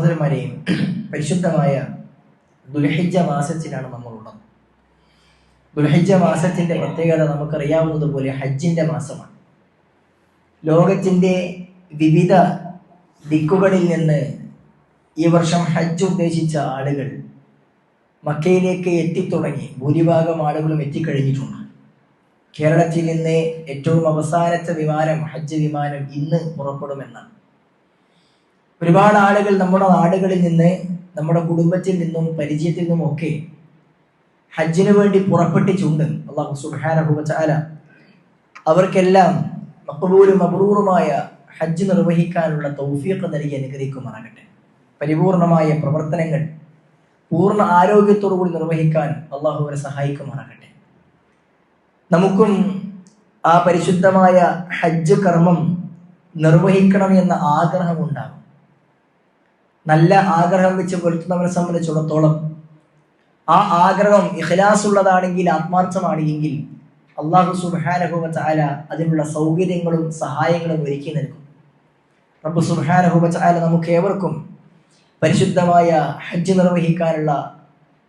സഹോദരന്മാരെയും പരിശുദ്ധമായ ദുൽഹിജ മാസത്തിലാണ് നമ്മളുള്ളത്. ദുൽഹിജ മാസത്തിന്റെ പ്രത്യേകത നമുക്കറിയാവുന്നതുപോലെ ഹജ്ജിന്റെ മാസമാണ്. ലോകത്തിന്റെ വിവിധ ദിക്കുകളിൽ നിന്ന് ഈ വർഷം ഹജ്ജ് ഉദ്ദേശിച്ച ആളുകൾ മക്കയിലേക്ക് എത്തിത്തുടങ്ങി. ഭൂരിഭാഗം ആളുകളും എത്തിക്കഴിഞ്ഞിട്ടുണ്ട്. കേരളത്തിൽ നിന്ന് ഏറ്റവും അവസാനത്തെ വിമാനം ഹജ്ജ് വിമാനം ഇന്ന് പുറപ്പെടുമെന്നാണ്. ഒരുപാട് ആളുകൾ നമ്മുടെ നാടുകളിൽ നിന്ന് നമ്മുടെ കുടുംബത്തിൽ നിന്നും പരിചയത്തിൽ നിന്നും ഒക്കെ ഹജ്ജിന് വേണ്ടി പുറപ്പെട്ടിട്ടുണ്ട്. അള്ളാഹു സുബാനഹുബാല അവർക്കെല്ലാം മക്കബൂലും അപൂർവമായ ഹജ്ജ് നിർവഹിക്കാനുള്ള തൗഫീഖ് നൽകി അനുഗ്രഹിക്കുമാറാകട്ടെ. പരിപൂർണമായ പ്രവർത്തനങ്ങൾ പൂർണ ആരോഗ്യത്തോടു കൂടി നിർവഹിക്കാൻ അള്ളാഹു അവരെ സഹായിക്കുമാറാകട്ടെ. നമുക്കും ആ പരിശുദ്ധമായ ഹജ്ജ് കർമ്മം നിർവഹിക്കണം എന്ന ആഗ്രഹമുണ്ടാകും. നല്ല ആഗ്രഹം വെച്ച് പുലർത്തുന്നവരെ സംബന്ധിച്ചിടത്തോളം ആ ആഗ്രഹം ഇഖ്ലാസ് ഉള്ളതാണെങ്കിൽ ആത്മാർത്ഥമാണെങ്കിൽ അള്ളാഹു സുബാനഹുബ ചാല അതിനുള്ള സൗകര്യങ്ങളും സഹായങ്ങളും ഒരുക്കി നൽകും. റബ്ബു സുബാനഹുബ ചാല നമുക്ക് ഏവർക്കും പരിശുദ്ധമായ ഹജ്ജ് നിർവഹിക്കാനുള്ള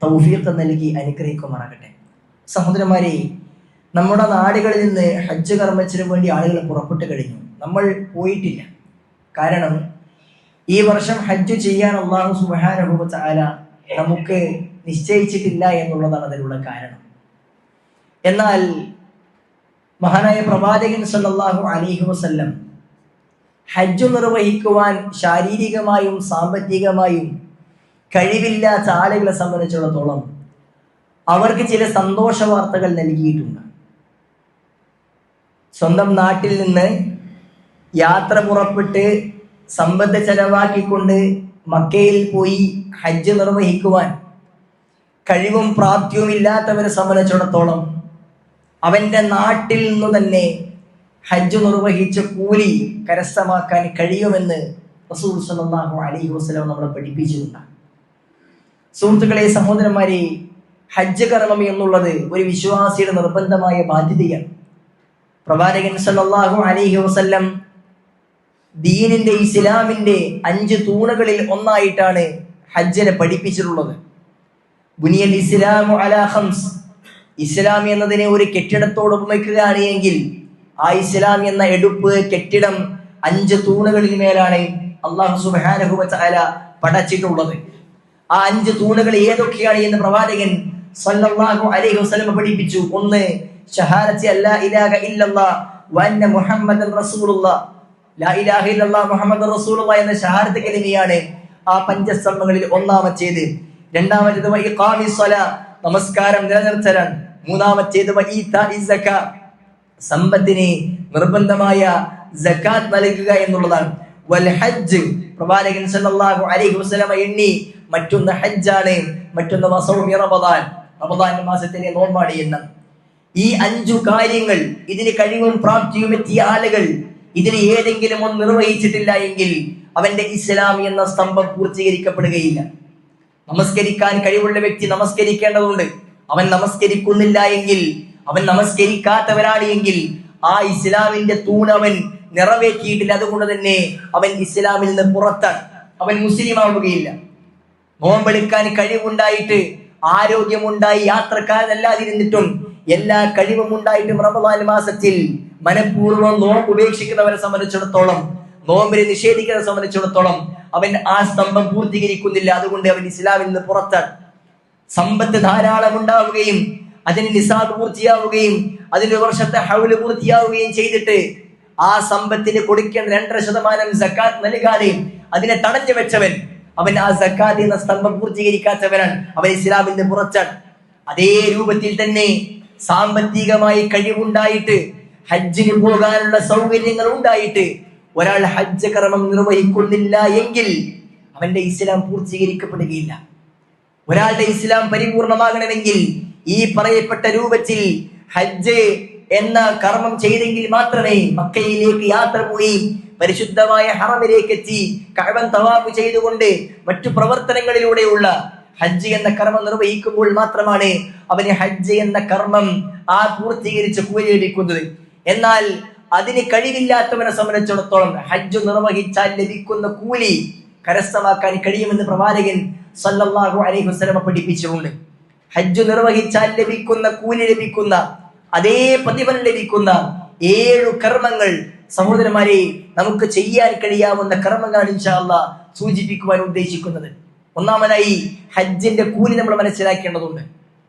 തൗഫീഖ് നൽകി അനുഗ്രഹിക്കുമാറാകട്ടെ. സഹോദരന്മാരെ നമ്മുടെ നാടുകളിൽ നിന്ന് ഹജ്ജ് കർമ്മത്തിന് വേണ്ടി ആളുകൾ പുറപ്പെട്ടു കഴിഞ്ഞു. നമ്മൾ പോയിട്ടില്ല. കാരണം ഈ വർഷം ഹജ്ജ് ചെയ്യാൻ അള്ളാഹു സുബാനഹുബ ചാല നമുക്ക് നിശ്ചയിച്ചിട്ടില്ല എന്നുള്ളതാണ് അതിനുള്ള കാരണം. എന്നാൽ മഹാനായ പ്രവാചകൻ സല്ലാഹു അലൈഹി വസല്ലം ഹജ്ജ് നിർവഹിക്കുവാൻ ശാരീരികമായും സാമ്പത്തികമായും കഴിവില്ലാത്ത ആളുകളെ സംബന്ധിച്ചിടത്തോളം അവർക്ക് ചില സന്തോഷ വാർത്തകൾ നൽകിയിട്ടുണ്ട്. സ്വന്തം നാട്ടിൽ നിന്ന് യാത്ര പുറപ്പെട്ട് സമ്പത്ത് ചെലവാക്കിക്കൊണ്ട് മക്കയിൽ പോയി ഹജ്ജ് നിർവഹിക്കുവാൻ കഴിവും പ്രാപ്തിയും ഇല്ലാത്തവരെ സംബന്ധിച്ചിടത്തോളം അവന്റെ നാട്ടിൽ നിന്ന് തന്നെ ഹജ്ജ് നിർവഹിച്ച കൂലി കരസ്ഥമാക്കാൻ കഴിയുമെന്ന് റസൂൽ സല്ലല്ലാഹു അലൈഹി വസല്ലം നമ്മളെ പഠിപ്പിച്ചിട്ടുണ്ട്. സുഹൃത്തുക്കളെ സഹോദരന്മാരെ ഹജ്ജ് കർമ്മം എന്നുള്ളത് ഒരു വിശ്വാസിയുടെ നിർബന്ധമായ ബാധ്യതയാണ്. പ്രവാചകൻ സല്ലാഹു അലൈഹി വസല്ലം ദീനിന്റെ ഇസ്ലാമിന്റെ അഞ്ച് തൂണുകളിൽ ഒന്നായിട്ടാണ് ഹജ്ജിനെ പഠിപ്പിച്ചിട്ടുള്ളത്. ബുനിയൽ ഇസ്ലാമു അലാ ഖംസ്. ഇസ്ലാം എന്നതിനെ ഒരു കെട്ടിടത്തോട് ഉപമിക്കുകയാണ് എങ്കിൽ ആ ഇസ്ലാം എന്ന എടുപ്പ് കെട്ടിടം അഞ്ച് തൂണുകളിൽ മേലാണ് അള്ളാഹു സുബ്ഹാനഹു വതആല പടച്ചിട്ടുള്ളത്. ആ അഞ്ച് തൂണുകൾ ഏതൊക്കെയാണ് എന്ന് പ്രവാചകൻ സല്ലല്ലാഹു അലൈഹി വസല്ലം പഠിപ്പിച്ചു. ഒന്ന് ഷഹാദത്തി അല്ലാ ഇലാഹ ഇല്ലല്ലാഹ് വഅന്ന മുഹമ്മദൻ റസൂലുള്ളാഹ് മുഹമ്മദ് റസൂലുള്ളാഹ് എന്ന ഷഹാരത്ത് കലിമയാണ് ആ പഞ്ചസ്തംഭങ്ങളിൽ ഒന്നാമത്തേത്. രണ്ടാമത്തേത് നമസ്കാരം നിലനിർത്തലാണ്. മൂന്നാമത്തേത് സമ്പത്തിനെ നിർബന്ധമായ സക്കാത്ത് നൽകുക എന്നുള്ളതാണ്. വൽ ഹജ്ജ് പ്രവാചകൻ സല്ലല്ലാഹു അലൈഹി വസല്ലം എണ്ണി മറ്റൊന്ന് ഹജ്ജാണ് മറ്റൊന്ന് വസൗമി റമദാൻ. റമദാൻ മാസത്തിലെ നോമ്പാണ് എന്ന് ഈ അഞ്ചു കാര്യങ്ങൾ ഇതിന് കഴിവും പ്രാപ്തിയും എത്തിയ ആളുകൾ ഇതിന് ഏതെങ്കിലും ഒന്ന് നിർവഹിച്ചിട്ടില്ല എങ്കിൽ അവന്റെ ഇസ്ലാം എന്ന സ്തംഭം പൂർത്തീകരിക്കപ്പെടുകയില്ല. നമസ്കരിക്കാൻ കഴിവുള്ള വ്യക്തി നമസ്കരിക്കേണ്ടതുണ്ട്. അവൻ നമസ്കരിക്കുന്നില്ല എങ്കിൽ അവൻ നമസ്കരിക്കാത്തവരാണ് എങ്കിൽ ആ ഇസ്ലാമിന്റെ തൂണ് അവൻ നിറവേറ്റിയിട്ടില്ല. അതുകൊണ്ട് തന്നെ അവൻ ഇസ്ലാമിൽ നിന്ന് പുറത്താണ് അവൻ മുസ്ലിം ആവുകയില്ല. നോമ്പെടുക്കാൻ കഴിവുണ്ടായിട്ട് ആരോഗ്യമുണ്ടായി യാത്രക്കാരനല്ലാതിരുന്നിട്ടും എല്ലാ കഴിവും ഉണ്ടായിട്ടും റമദാൻ മാസത്തിൽ മനഃപൂർവം നോമ്പ് ഉപേക്ഷിക്കുന്നവരെ സംബന്ധിച്ചിടത്തോളം നോമ്പിനെ നിഷേധിക്കുന്നവരെ സംബന്ധിച്ചിടത്തോളം അവൻ ആ സ്തംഭം പൂർത്തീകരിക്കുന്നില്ല. അതുകൊണ്ട് അവൻ ഇസ്ലാമിൽ നിന്ന് പുറത്താണ് സമ്പത്ത് ധാരാളം ഉണ്ടാവുകയും അതിന് നിസാബ് പൂർത്തിയാവുകയും അതിന് വർഷത്തെ ഹൗൽ പൂർത്തിയാവുകയും ചെയ്തിട്ട് ആ സമ്പത്തിന് കൊടുക്കേണ്ട രണ്ടര ശതമാനം സക്കാത്ത് നൽകാതെ അതിനെ തടഞ്ഞു വെച്ചവൻ അവൻ ആ സക്കാത്ത് എന്ന സ്തംഭം പൂർത്തീകരിക്കാത്തവനാണ്. അവൻ ഇസ്ലാമിന്റെ പുറത്താണ് അതേ രൂപത്തിൽ തന്നെ സാമ്പത്തികമായി കഴിവുണ്ടായിട്ട് ഹജ്ജിന് പോകാനുള്ള സൗകര്യങ്ങൾ ഉണ്ടായിട്ട് ഒരാൾ ഹജ്ജ് കർമ്മം നിർവഹിക്കുന്നില്ല എങ്കിൽ അവന്റെ ഇസ്ലാം പൂർത്തീകരിക്കപ്പെടുകയില്ല. ഒരാളുടെ ഇസ്ലാം പരിപൂർണമാകണമെങ്കിൽ ഈ പറയപ്പെട്ട രൂപത്തിൽ ഹജ്ജ് എന്ന കർമ്മം ചെയ്തെങ്കിൽ മാത്രമേ മക്കയിലേക്ക് യാത്ര പോയി പരിശുദ്ധമായ ഹറമിലേക്ക് എത്തി കഴവൻ തവാപ്പ് ചെയ്തുകൊണ്ട് മറ്റു പ്രവർത്തനങ്ങളിലൂടെയുള്ള ഹജ്ജ് എന്ന കർമ്മം നിർവഹിക്കുമ്പോൾ മാത്രമാണ് അവന് ഹജ്ജ് എന്ന കർമ്മം ആ പൂർത്തീകരിച്ച് കൂലി ലഭിക്കുന്നത്. എന്നാൽ അതിന് കഴിവില്ലാത്തവനെ സംബന്ധിച്ചിടത്തോളം ഹജ്ജ് നിർവഹിച്ചാൽ ലഭിക്കുന്ന കൂലി കരസ്ഥമാക്കാൻ കഴിയുമെന്ന് പ്രവാചകൻ സല്ലല്ലാഹു അലൈഹി വസല്ലമ പഠിപ്പിച്ചിട്ടുണ്ട്. ഹജ്ജ് നിർവഹിച്ചാൽ ലഭിക്കുന്ന കൂലി ലഭിക്കുന്ന അതേ പ്രതിഫലം ലഭിക്കുന്ന ഏഴു കർമ്മങ്ങൾ സഹോദരന്മാരെ നമുക്ക് ചെയ്യാൻ കഴിയാവുന്ന കർമ്മങ്ങളാണ് ഇൻഷാല്ല സൂചിപ്പിക്കുവാൻ ഉദ്ദേശിക്കുന്നത്. ഒന്നാമതായി ഹജ്ജിന്റെ കൂലി നമ്മൾ മനസ്സിലാക്കേണ്ടതുണ്ട്.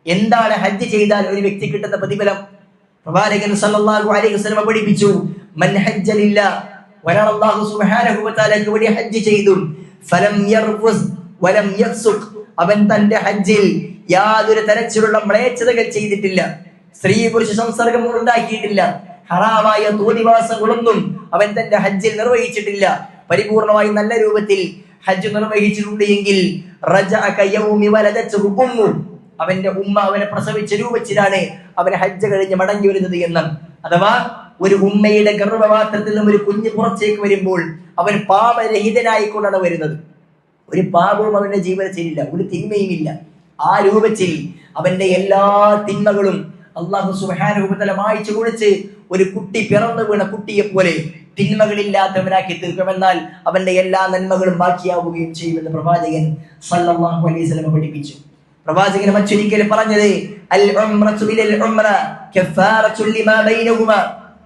എന്താണ് ഹജ്ജ് ചെയ്താൽ ഒരു വ്യക്തി കിട്ടുന്ന പ്രതിഫലം? പ്രവാചകൻ സല്ലല്ലാഹു അലൈഹി വസല്ലം പഠിപ്പിച്ചു. മൻ ഹജ്ജലില്ല ഒരാൾ അല്ലാഹു സുബ്ഹാനഹു വ തആലക്ക് വേണ്ടി ഹജ്ജ് ചെയ്തു. ഫലം യർഫുസ് വലം യഫ്സുഖ്. അവൻ തന്റെ ഹജ്ജിൽ യാതൊരു തരത്തിലുള്ള മ്ലേച്ഛതകൾ ചെയ്തിട്ടില്ല. സ്ത്രീ പുരുഷ സംസർഗം ഉണ്ടാക്കിയിട്ടില്ല. ഹറാമായ തോന്നിവാസങ്ങളൊന്നും അവൻ തന്റെ ഹജ്ജിൽ നിർവഹിച്ചിട്ടില്ല. പരിപൂർണമായി നല്ല രൂപത്തിൽ ഹജ്ജ് നിർവഹിച്ചിട്ടുണ്ട് എങ്കിൽ അവന്റെ ഉമ്മ അവനെ പ്രസവിച്ച രൂപത്തിലാണ് അവനെ ഹജ്ജ് കഴിഞ്ഞ് മടങ്ങി വരുന്നത് എന്ന്. അഥവാ ഒരു ഉമ്മയുടെ ഗർഭപാത്രത്തിൽ നിന്നും ഒരു കുഞ്ഞ് പുറത്തേക്ക് വരുമ്പോൾ അവൻ പാപരഹിതനായിക്കൊണ്ടാണ് വരുന്നത്. ഒരു പാപവും അവന്റെ ജീവിതത്തിലില്ല ഒരു തിന്മയും ഇല്ല. ആ രൂപത്തിൽ അവന്റെ എല്ലാ തിന്മകളും അള്ളാഹു സുബാനുഭവത്തല വായിച്ചു കുളിച്ച് ഒരു കുട്ടി പിറന്നു വീണ കുട്ടിയെ പോലെ തിന്മകളില്ലാത്തവനാക്കി തീർക്കുമെന്നാൽ അവന്റെ എല്ലാ നന്മകളും ബാക്കിയാവുകയും ചെയ്യുമെന്ന് പ്രവാചകൻ സല്ലാഹു അലൈഹി വസല്ലം പഠിപ്പിച്ചു. പ്രവാചകൻ മറ്റൊരിക്കൽ പറഞ്ഞത് അൽ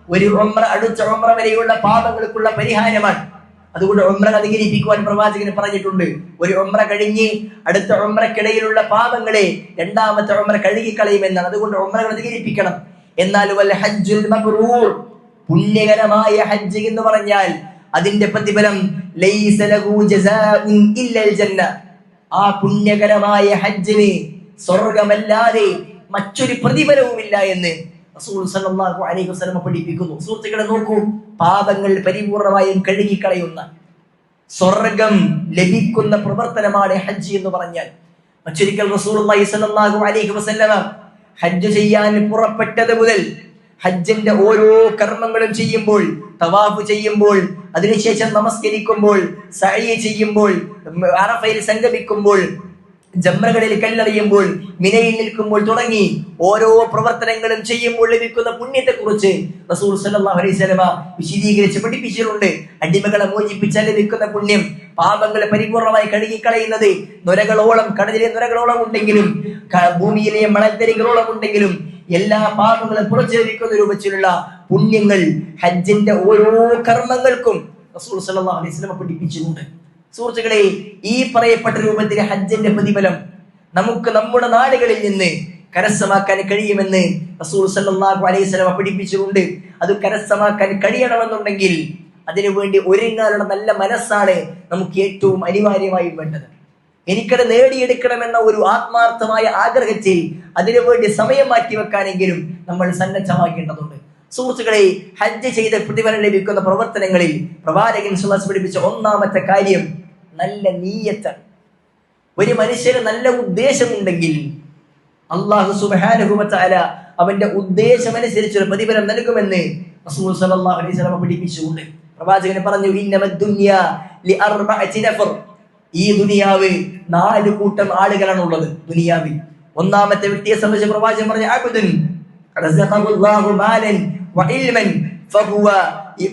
ഒരു അടുത്ത വരെയുള്ള പാപങ്ങൾക്കുള്ള പരിഹാരമാണ്. അതുകൊണ്ട് ഉംറ അധികരിപ്പിക്കുവാൻ പ്രവാചകന് പറഞ്ഞിട്ടുണ്ട്. ഒരു ഉംറ കഴിഞ്ഞ് അടുത്ത ഉംറക്കിടയിലുള്ള പാപങ്ങളെ രണ്ടാമത്തെ ഉംറ കഴുകിക്കളയുമെന്നാണ്. അതുകൊണ്ട് ഒമ്രകൾ അധികരിപ്പിക്കണം. എന്നാൽ വല്ല ഹജ്ജുൽ മബ്റൂർ പുണ്യകരമായ ഹജ്ജ് എന്ന് പറഞ്ഞാൽ അതിന്റെ പ്രതിഫലം ലൈസ ജസാഉൻ ഇല്ലൽ ജന്ന ആ പുണ്യകരമായ ഹജ്ജിന് സ്വർഗമല്ലാതെ മറ്റൊരു പ്രതിഫലവുമില്ല എന്ന് റസൂൽ വസല്ലം പഠിപ്പിക്കുന്നു. സുഹൃത്തുക്കളെ നോക്കൂ പാപങ്ങൾ പരിപൂർണമായും കഴുകിക്കളയുന്ന സ്വർഗം ലഭിക്കുന്ന പ്രവർത്തനമാണ് ഹജ്ജ് എന്ന് പറഞ്ഞാൽ. മറ്റൊരിക്കൽ റസൂലുള്ളാഹി സല്ലല്ലാഹു അലൈഹി വസല്ലമ ഹജ്ജ് ചെയ്യാൻ പുറപ്പെട്ടത് മുതൽ ഹജ്ജിന്റെ ഓരോ കർമ്മങ്ങളും ചെയ്യുമ്പോൾ തവാഫ് ചെയ്യുമ്പോൾ അതിനുശേഷം നമസ്കരിക്കുമ്പോൾ സഴി ചെയ്യുമ്പോൾ അറഫയിൽ സംഗമിക്കുമ്പോൾ ജമ്രകളിൽ കല്ലെറിയുമ്പോൾ മിനയിൽ നിൽക്കുമ്പോൾ തുടങ്ങി ഓരോ പ്രവർത്തനങ്ങളും ചെയ്യുമ്പോൾ ലഭിക്കുന്ന പുണ്യത്തെ കുറിച്ച് റസൂൽ സല്ലല്ലാഹു അലൈഹി വസല്ലമ വിശദീകരിച്ച് പഠിപ്പിച്ചിട്ടുണ്ട്. അടിമകളെ മോചിപ്പിച്ചാൽ ലഭിക്കുന്ന പുണ്യം പാപങ്ങളെ പരിപൂർണമായി കഴുകിക്കളയുന്നത് നുരകളോളം കടലിലെ നുരകളോളം ഉണ്ടെങ്കിലും ഭൂമിയിലെ മണൽത്തരികളോളം ഉണ്ടെങ്കിലും എല്ലാ പാപങ്ങളും പുറച്ചേവിക്കുന്ന രൂപത്തിലുള്ള പുണ്യങ്ങൾ ഹജ്ജിന്റെ ഓരോ കർമ്മങ്ങൾക്കും റസൂൽ അലൈഹി വസല്ലമ പഠിപ്പിച്ചിട്ടുണ്ട്. സുഹൃത്തുക്കളെ ഈ പറയപ്പെട്ട രൂപത്തിലെ ഹജ്ജിന്റെ പ്രതിഫലം നമുക്ക് നമ്മുടെ നാടുകളിൽ നിന്ന് കരസ്ഥമാക്കാൻ കഴിയുമെന്ന് റസൂൽ സല്ലല്ലാഹു അലൈഹി വസല്ലമ പഠിപ്പിച്ചിട്ടുണ്ട്. അത് കരസ്ഥമാക്കാൻ കഴിയണമെന്നുണ്ടെങ്കിൽ അതിനുവേണ്ടി ഒരുങ്ങാനുള്ള നല്ല മനസ്സാണ് നമുക്ക് ഏറ്റവും അനിവാര്യമായും വേണ്ടത്. എനിക്കത് നേടിയെടുക്കണമെന്ന ഒരു ആത്മാർത്ഥമായ ആഗ്രഹത്തിൽ അതിനുവേണ്ടി സമയം മാറ്റി വെക്കാനെങ്കിലും നമ്മൾ സന്നദ്ധമാക്കേണ്ടതുണ്ട്. സുഹൃത്തുക്കളെ ഹജ്ജ് ചെയ്ത് പ്രതിഫലം ലഭിക്കുന്ന പ്രവർത്തനങ്ങളിൽ പ്രവാചകൻ സുഹാസ് പഠിപ്പിച്ച ഒന്നാമത്തെ കാര്യം നല്ല നീയത്താണ് ഒരു മനുഷ്യന് നല്ല ഉദ്ദേശമുണ്ടെങ്കിൽ അള്ളാഹു സുബാനുഭവത്താല അവന്റെ ഉദ്ദേശമനുസരിച്ച് ഒരു പ്രതിഫലം നൽകുമെന്ന് റസൂൽ അലൈഹി വസല്ലം പഠിപ്പിച്ചുകൊണ്ട് പ്രവാചകൻ പറഞ്ഞു ലിഅർബഅതി നഫർ. ഈ ദുനിയാവ് നാല് കൂട്ടം ആളുകളാണ് ഉള്ളത് ദുനിയാവിൽ ഒന്നാമത്തെ വ്യക്തിയെ സംബന്ധിച്ച് പ്രവാചകൻ പറഞ്ഞു അബ്ദുൻ റസഖഹുല്ലാഹു മാലൻ വഇൽമൻ فهو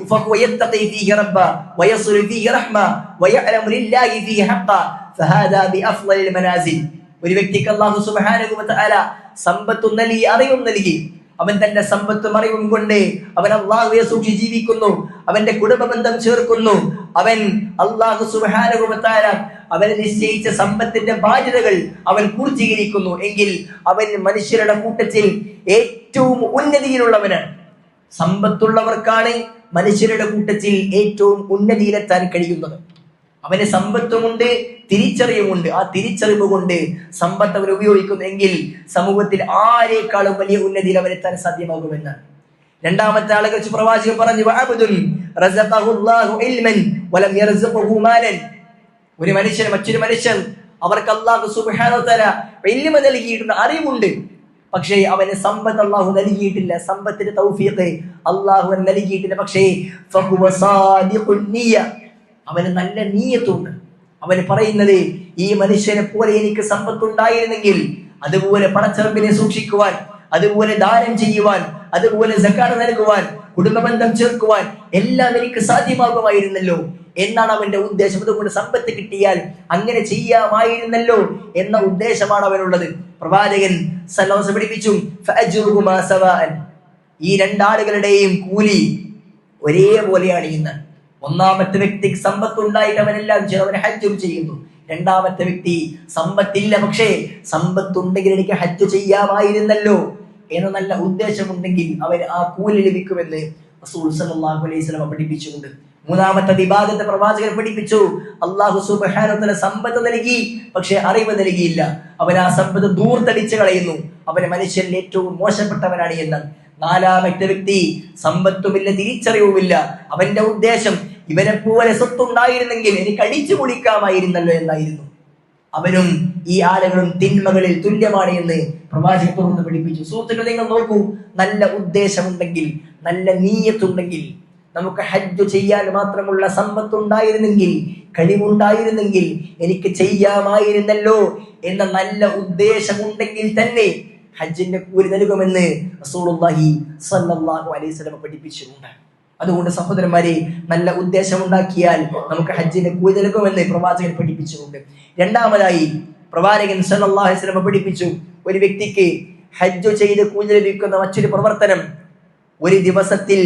فهو يتقي فيه ربه ويصل فيه رحمه ويعلم لله فيه حقا فهذا بافضل المنازل ഒരു വ്യക്തിക്ക് അള്ളാഹു സുബ്ഹാനഹു വതആല സമ്പത്ത് നൽകി അറിവും നൽകി അവൻ തന്റെ സമ്പത്തും അറിവും കൊണ്ട് അവൻ അള്ളാഹുവെ സൂക്ഷിച്ച് ജീവിക്കുന്നു അവന്റെ കുടുംബ ബന്ധം ചേർക്കുന്നു അവൻ അള്ളാഹു സുബ്ഹാനഹു വതആല അവന് നിശ്ചയിച്ച സമ്പത്തിന്റെ ബാധ്യതകൾ അവൻ പൂർത്തീകരിക്കുന്നു. എങ്കിൽ അവൻ മനുഷ്യരുടെ കൂട്ടത്തിൽ ഏറ്റവും ഉന്നതിയിലുള്ളവനാണ്. സമ്പത്തുള്ളവർക്കാണ് മനുഷ്യരുടെ കൂട്ടത്തിൽ ഏറ്റവും ഉന്നതിയിലെത്താൻ കഴിയുന്നത്. അവന് സമ്പത്തുമുണ്ട് തിരിച്ചറിവുമുണ്ട്. ആ തിരിച്ചറിവ് കൊണ്ട് സമ്പത്ത് അവൻ ഉപയോഗിക്കുന്നെങ്കിൽ സമൂഹത്തിൽ ആരെക്കാളും വലിയ ഉന്നതിയിൽ അവരെത്താൻ സാധ്യമാകുമെന്നാണ്. രണ്ടാമത്തെ ആളെ കുറിച്ച് പ്രവാചകൻ പറഞ്ഞു. ഒരു മനുഷ്യൻ മറ്റൊരു മനുഷ്യൻ അവർക്ക് അള്ളാഹു സുബ്ഹാനഹു വെല്ലുമ നൽകിയിട്ടുണ്ട് അറിവുണ്ട് പക്ഷേ അവന് സമ്പത്ത് അള്ളാഹു നൽകിയിട്ടില്ല സമ്പത്തിന് തൗഫീഖ് അള്ളാഹു നൽകിയിട്ടില്ല പക്ഷേ. അവന് നല്ല നീയത്തുണ്ട് അവന് പറയുന്നത് ഈ മനുഷ്യനെ പോലെ എനിക്ക് സമ്പത്തുണ്ടായിരുന്നെങ്കിൽ അതുപോലെ പണച്ചെറുപ്പിനെ സൂക്ഷിക്കുവാൻ അതുപോലെ ദാനം ചെയ്യുവാൻ അതുപോലെ സക്കാട് നൽകുവാൻ കുടുംബബന്ധം ചേർക്കുവാൻ എല്ലാം എനിക്ക് സാധ്യമാകുമായിരുന്നല്ലോ. എന്നാണ് അവന്റെ ഉദ്ദേശം. അതുകൊണ്ട് സമ്പത്ത് കിട്ടിയാൽ അങ്ങനെ ചെയ്യാമായിരുന്നല്ലോ എന്ന ഉദ്ദേശമാണ് അവനുള്ളത്. പ്രവാചകൻ സല്ലല്ലാഹു പഠിപ്പിച്ചു. ഈ രണ്ടാളുകളുടെയും കൂലി ഒരേപോലെയാണ് ഇന്ന്. ഒന്നാമത്തെ വ്യക്തിക്ക് സമ്പത്ത് ഉണ്ടായിട്ട് അവനെല്ലാം ചെയ്തു അവൻ ഹജ്ജും ചെയ്യുന്നു. രണ്ടാമത്തെ വ്യക്തി സമ്പത്തില്ല പക്ഷേ സമ്പത്തുണ്ടെങ്കിൽ എനിക്ക് ഹജ്ജ് ചെയ്യാമായിരുന്നല്ലോ. എന്ന നല്ല ഉദ്ദേശമുണ്ടെങ്കിൽ അവർ ആ കൂലി ലഭിക്കുമെന്ന് റസൂൽ സല്ലല്ലാഹു അലൈഹി വസല്ലം പഠിപ്പിച്ചുകൊണ്ട് മൂന്നാമത്തെ വിഭാഗത്തെ പ്രവാചകൻ പഠിപ്പിച്ചു. അള്ളാഹു സുബഹാനത്തിന് സമ്പത്ത് നൽകി പക്ഷെ അറിവ് നൽകിയില്ല. അവൻ ആ സമ്പത്ത് ദൂർത്തടിച്ച് കളയുന്നു. അവന് മനുഷ്യൻ ഏറ്റവും മോശപ്പെട്ടവനാണ് എന്ന്. നാലാമത്തെ വ്യക്തി സമ്പത്തുമില്ല തിരിച്ചറിവുമില്ല. അവന്റെ ഉദ്ദേശം ഇവനെ പോലെ സ്വത്തുണ്ടായിരുന്നെങ്കിൽ എനിക്ക് അടിച്ചു പൊളിക്കാമായിരുന്നല്ലോ എന്നായിരുന്നു. അവനും ഈ ആളുകളും തിന്മകളിൽ തുല്യമാണ് എന്ന് പ്രവാചകൻ തുറന്ന് പഠിപ്പിച്ചു. സുഹൃത്തുക്കൾ നിങ്ങൾ നോക്കൂ. നല്ല ഉദ്ദേശമുണ്ടെങ്കിൽ നല്ല നീയത്തുണ്ടെങ്കിൽ നമുക്ക് ഹജ്ജ് ചെയ്യാൻ മാത്രമുള്ള സമ്പത്തുണ്ടായിരുന്നെങ്കിൽ കഴിവുണ്ടായിരുന്നെങ്കിൽ എനിക്ക് ചെയ്യാമായിരുന്നല്ലോ എന്ന നല്ല ഉദ്ദേശമുണ്ടെങ്കിൽ തന്നെ ഹജ്ജിന്റെ കൂലി നൽകുമെന്ന് റസൂലുള്ളാഹി സ്വല്ലല്ലാഹു അലൈഹി വസല്ലം പഠിപ്പിച്ചിട്ടുണ്ട്. അതുകൊണ്ട് സഹോദരന്മാരെ നല്ല ഉദ്ദേശം ഉണ്ടാക്കിയാൽ നമുക്ക് ഹജ്ജിന്റെ കൂലി പ്രവാചകൻ പഠിപ്പിച്ചിട്ടുണ്ട്. രണ്ടാമതായി പ്രവാചകൻ വസല്ലം പഠിപ്പിച്ചു ഒരു വ്യക്തിക്ക് ഹജ്ജ് ചെയ്ത് കൂലി ലഭിക്കുന്ന മറ്റൊരു പ്രവർത്തനം ഒരു ദിവസത്തിൽ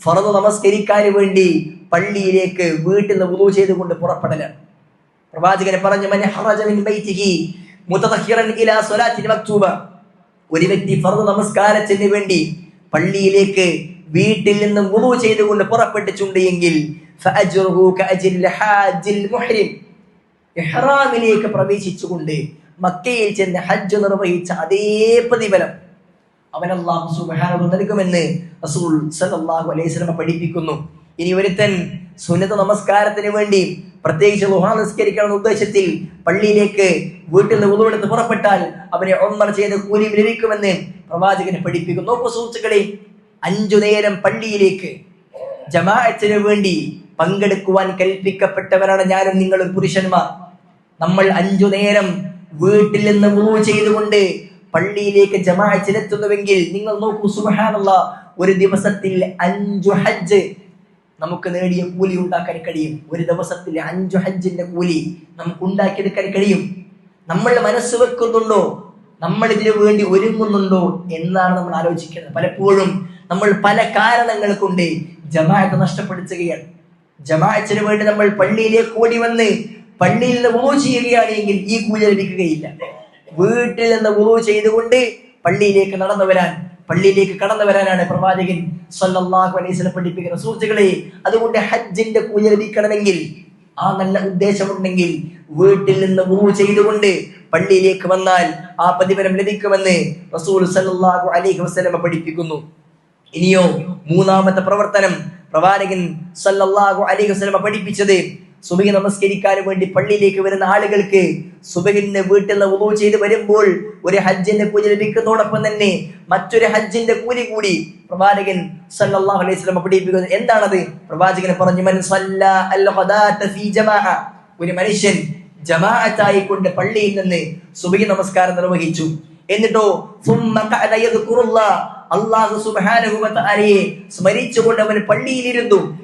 ഫറദ് നമസ്കരിക്കാൻ വേണ്ടി പള്ളിയിലേക്ക് വീട്ടിൽ നിന്ന് വുളു ചെയ്തുകൊണ്ട് പുറപ്പെടലാണ് പ്രവാചകനെ പറഞ്ഞു ഒരു വ്യക്തി ഫർദ് നമസ്കാരത്തിന് വേണ്ടി പള്ളിയിലേക്ക് വീട്ടിൽ നിന്ന് വുളു ചെയ്തുകൊണ്ട് പുറപ്പെട്ടിട്ടുണ്ട് എങ്കിൽ ഇഹ്റാമിലേക്ക് പ്രവേശിച്ചുകൊണ്ട് മക്കയിൽ ചെന്ന് ഹജ്ജ് നിർവഹിച്ച അതേ പ്രതിഫലം അവൻ അള്ളാഹു നൽകുമെന്ന് റസൂൽ അലൈഹി പഠിപ്പിക്കുന്നു. ഇനി ഒരുത്തൻ സുന്നത നമസ്കാരത്തിന് വേണ്ടി പ്രത്യേകിച്ച് ലുഹാ നിസ്കരിക്കണം ഉദ്ദേശത്തിൽ പള്ളിയിലേക്ക് വീട്ടിൽ നിന്ന് ഉതുവെടുത്ത് പുറപ്പെട്ടാൽ അവനെ ഒന്നർ ചെയ്ത് കൂലി ലഭിക്കുമെന്ന് പ്രവാചകനെ പഠിപ്പിക്കുന്നു. സുഹൃത്തുക്കളെ അഞ്ചു നേരം പള്ളിയിലേക്ക്. ജമാഅത്തിന് വേണ്ടി പങ്കെടുക്കുവാൻ കൽപ്പിക്കപ്പെട്ടവരാണ് ഞാനും നിങ്ങളും പുരുഷന്മാർ. നമ്മൾ അഞ്ചു നേരം വീട്ടിൽ നിന്ന് മൂവ് ചെയ്തുകൊണ്ട് പള്ളിയിലേക്ക് ജമാഅത്തിലെത്തുന്നുവെങ്കിൽ നിങ്ങൾ നോക്കൂ സുബഹാനുള്ള ഒരു ദിവസത്തിൽ അഞ്ചു ഹജ്ജ് നമുക്ക് നേടിയ കൂലി ഉണ്ടാക്കാൻ കഴിയും. ഒരു ദിവസത്തിൽ അഞ്ചു ഹജ്ജിന്റെ കൂലി നമുക്ക് ഉണ്ടാക്കിയെടുക്കാൻ കഴിയും. നമ്മൾ മനസ്സ് വെക്കുന്നുണ്ടോ? നമ്മൾ ഇതിനു വേണ്ടി ഒരുങ്ങുന്നുണ്ടോ? എന്നാണ് നമ്മൾ ആലോചിക്കുന്നത് പലപ്പോഴും നമ്മൾ പല കാരണങ്ങൾ കൊണ്ട് ജമാഅത്ത് നഷ്ടപ്പെടുത്തുകയാണ്. ജമാഅത്തിന് വേണ്ടി നമ്മൾ പള്ളിയിലേക്ക് ഓടി വന്ന് പള്ളിയിൽ നിന്ന് വുളു ചെയ്യുകയാണെങ്കിൽ ഈ കൂലി ലഭിക്കുകയില്ല. വീട്ടിൽ നിന്ന് വുളു ചെയ്തുകൊണ്ട് പള്ളിയിലേക്ക് നടന്നു വരാൻ പള്ളിയിലേക്ക് കടന്നു വരാനാണ് പ്രവാചകൻ സല്ലല്ലാഹു അലൈഹി വസല്ലം പഠിപ്പിക്കുന്ന സുഹൃത്തുക്കളെ. അതുകൊണ്ട് ഹജ്ജിന്റെ കൂലി ലഭിക്കണമെങ്കിൽ ആ നല്ല ഉദ്ദേശമുണ്ടെങ്കിൽ വീട്ടിൽ നിന്ന് വുളു ചെയ്തുകൊണ്ട് പള്ളിയിലേക്ക് വന്നാൽ ആ പ്രതിഫലം ലഭിക്കുമെന്ന് റസൂൽ സല്ലല്ലാഹു അലൈഹി വസല്ലം പഠിപ്പിക്കുന്നു. ഇനിയോ മൂന്നാമത്തെ പ്രവർത്തനം പ്രവാചകൻ സല്ലല്ലാഹു അലൈഹി വസല്ലം പഠിപ്പിച്ചത് സുബഹി നമസ്കരിക്കാൻ വേണ്ടി പള്ളിയിലേക്ക് വരുന്ന ആളുകൾക്ക് സുബഹിന്റെ വീട്ടിൽ നിന്ന് വുളു ചെയ്ത് വരുമ്പോൾ ഒരു ഹജ്ജിന്റെ കൂലി ലഭിക്കുന്നതോടൊപ്പം തന്നെ മറ്റൊരു ഹജ്ജിന്റെ കൂലി കൂടി പ്രവാചകൻ സല്ലല്ലാഹു അലൈഹി വസല്ലം പഠിപ്പിക്കുന്നത് എന്താണത്? പ്രവാചകൻ പറഞ്ഞു മൻ സല്ല അൽ ഫീ ജമാഅ. ഒരു മനുഷ്യൻ ജമാഅത്തായി കൊണ്ട് പള്ളിയിൽ നിന്ന് സുബഹി നമസ്കാരം നിർവഹിച്ചു. എന്നിട്ടോ അള്ളാഹു വതആലയെ സ്മരിച്ചുകൊണ്ട് അവൻ പള്ളിയിലിരുന്നു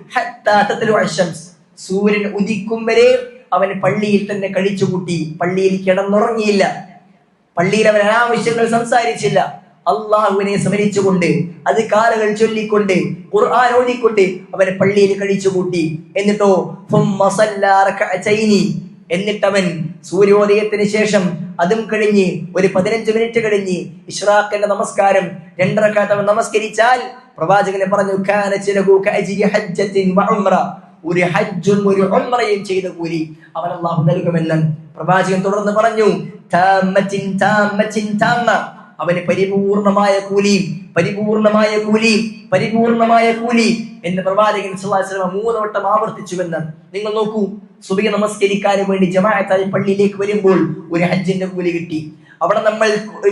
സൂര്യൻ ഉദിക്കും വരെ അവൻ പള്ളിയിൽ തന്നെ കഴിച്ചുകൂട്ടി. പള്ളിയിൽ കിടന്നുറങ്ങിയില്ല. പള്ളിയിൽ അവൻ അനാവശ്യങ്ങൾ സംസാരിച്ചില്ല. അള്ളാഹുവിനെ സ്മരിച്ചുകൊണ്ട് അത് കാലുകൾ ചൊല്ലിക്കൊണ്ട് ഖുർആൻ ഓതിക്കൊണ്ട് അവൻ പള്ളിയിൽ കഴിച്ചുകൂട്ടി. എന്നിട്ടോ എന്നിട്ടവൻ സൂര്യോദയത്തിന് ശേഷം അതും കഴിഞ്ഞ് ഒരു പതിനഞ്ച് മിനിറ്റ് കഴിഞ്ഞ് ഇഷ്റാഖിന്റെ നമസ്കാരം രണ്ടരക്കാത്തവൻ നമസ്കരിച്ചാൽ പ്രവാചകനെ പറഞ്ഞു. ഒരു ഹജ്ജും ഒരു ഒമ്രയും ചെയ്ത കൂലി അവൻ അള്ളാഹു നൽകുമെന്ന് പ്രവാചകൻ തുടർന്ന് പറഞ്ഞു. അവന് പരിപൂർണമായ കൂലി പരിപൂർണമായ കൂലി പരിപൂർണമായ കൂലി എന്ന് പ്രവാചകൻ സ്വല്ലല്ലാഹു അലൈഹി വസല്ലം മൂന്ന് വട്ടം ആവർത്തിച്ചുവെന്ന് നിങ്ങൾ നോക്കൂ സുബഹി നമസ്കരിക്കാൻ വേണ്ടി ജമാഅത്തായി പള്ളിയിലേക്ക് വരുമ്പോൾ ഒരു ഹജ്ജിന്റെ കൂലി കിട്ടി. അവിടെ നമ്മൾ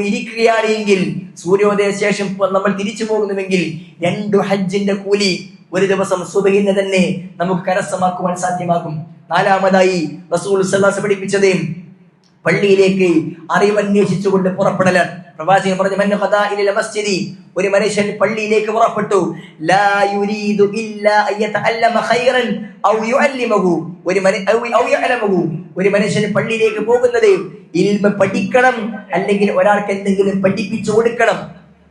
ഇരിക്കുകയാണ് എങ്കിൽ സൂര്യോദയ ശേഷം നമ്മൾ തിരിച്ചു പോകുന്നുവെങ്കിൽ രണ്ടു ഹജ്ജിന്റെ കൂലി ഒരു ദിവസം സുബഹിനെ തന്നെ നമുക്ക് കരസ്ഥമാക്കുവാൻ സാധ്യമാകും. നാലാമതായി റസൂൽ പഠിപ്പിച്ചത് പള്ളിയിലേക്ക് അറിവന്വേഷിച്ചുകൊണ്ട് പുറപ്പെടലാണ്. പ്രവാചകൻ പറഞ്ഞു മസ്ജിദി. ഒരു മനുഷ്യൻ പള്ളിയിലേക്ക് പുറപ്പെട്ടു. ലാ യുരീദു ഇല്ലാ ഖൈറൻ ഔ ഒരു ഔ ഒരു മനുഷ്യൻ പള്ളിയിലേക്ക് പോകുന്നത് ഇൽമ പഠിക്കണം അല്ലെങ്കിൽ ഒരാൾക്ക് എന്തെങ്കിലും പഠിപ്പിച്ചു കൊടുക്കണം